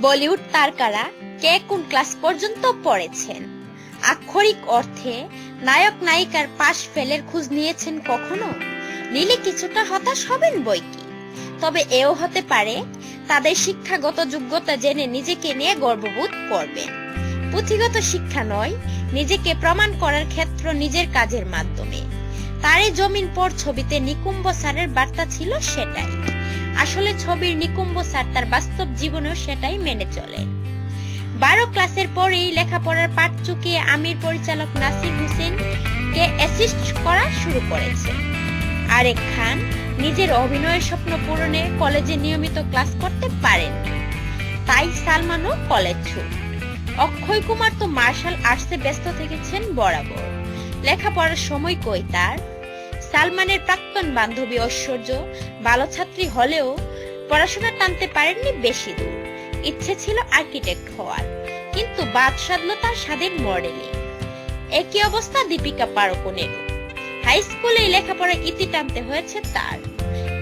বলিউড তারকারা কে কোন ক্লাস পর্যন্ত পড়েছেন? আক্ষরিক অর্থে, নায়ক নায়িকার পাশ ফেলের খোঁজ নিয়েছেন কখনো? নিলে কিছুটা হতাশ হবেন বই কি? তবে এও হতে পারে, তাদের শিক্ষাগত যোগ্যতা জেনে নিজেকে নিয়ে গর্ববোধ করবেন। পুঁথিগত শিক্ষা নয়, নিজেকে প্রমাণ করার ক্ষেত্র নিজের কাজের মাধ্যমে। তারে জমিন পর ছবিতে নিকুম্ব স্যারের বার্তা ছিল সেটাই। আসলে ছবির নিকুম্ব স্যার তার বাস্তব জীবনেও সেটাই মেনে চলে। বারো ক্লাসের পরেই লেখাপড়ার পাঠ চুকিয়ে আমির পরিচালক নাসির হোসেন কে অ্যাসিস্ট করা শুরু করেছে। আরেক খান নিজের অভিনয়ের স্বপ্ন পূরণে কলেজে নিয়মিত ক্লাস করতে পারেন। তাই সালমানও কলেজ ছুট। অক্ষয় কুমার তো মার্শাল আর্টসে ব্যস্ত থেকেছেন বরাবর। লেখাপড়ার সময় কই তার? সালমানের প্রাক্তন বান্ধবী ঐশ্বর্য ভালো ছাত্রী হলেও পড়াশোনা টানতে পারেননি বেশি দূর। ইচ্ছে ছিল আর্কিটেক্ট হওয়ার, কিন্তু বাদ সাধল তার স্বাধীন মডেলিং। একই অবস্থা দীপিকা পাড়কোনেরও। হাই স্কুলে লেখাপড়া ইতি টানতে হয়েছে তার।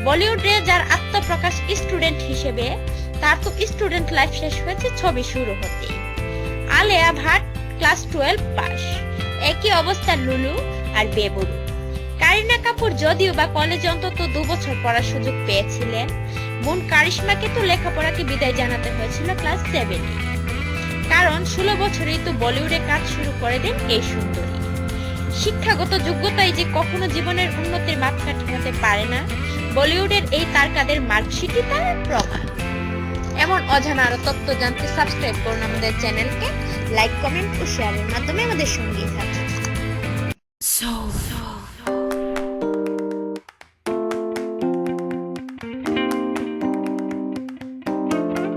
বলিউডে যার আত্মপ্রকাশ স্টুডেন্ট হিসেবে, তার তো স্টুডেন্ট লাইফ শেষ হয়েছে ছবি শুরু হতে Aleya Bhat, class twelve pass. একই অবস্থা লুলু আর বেবুরু। কারিনা কাপুর যদিও বা কলেজে অন্তত দু বছর পড়ার সুযোগ পেয়েছিলেন, বোন কারিশমাকে তো লেখাপড়াকে বিদায় জানাতে হয়েছিল ক্লাস সেভেনে কারণ ষোলো বছরেই তো বলিউডে কাজ শুরু করে দেন এই সুন্দরী। শিক্ষাগত যোগ্যতাই যে কখনো জীবনের উন্নতির মাপকাঠি হতে পারে না, বলিউডের এই তারকাদের মার্কশিটই তার প্রমাণ। এমন অজানা আরও তত্ত্ব জানতে সাবস্ক্রাইব করুন আমাদের চ্যানেলকে লাইক কমেন্ট ও শেয়ারের মাধ্যমে আমাদের সঙ্গে থাকুন।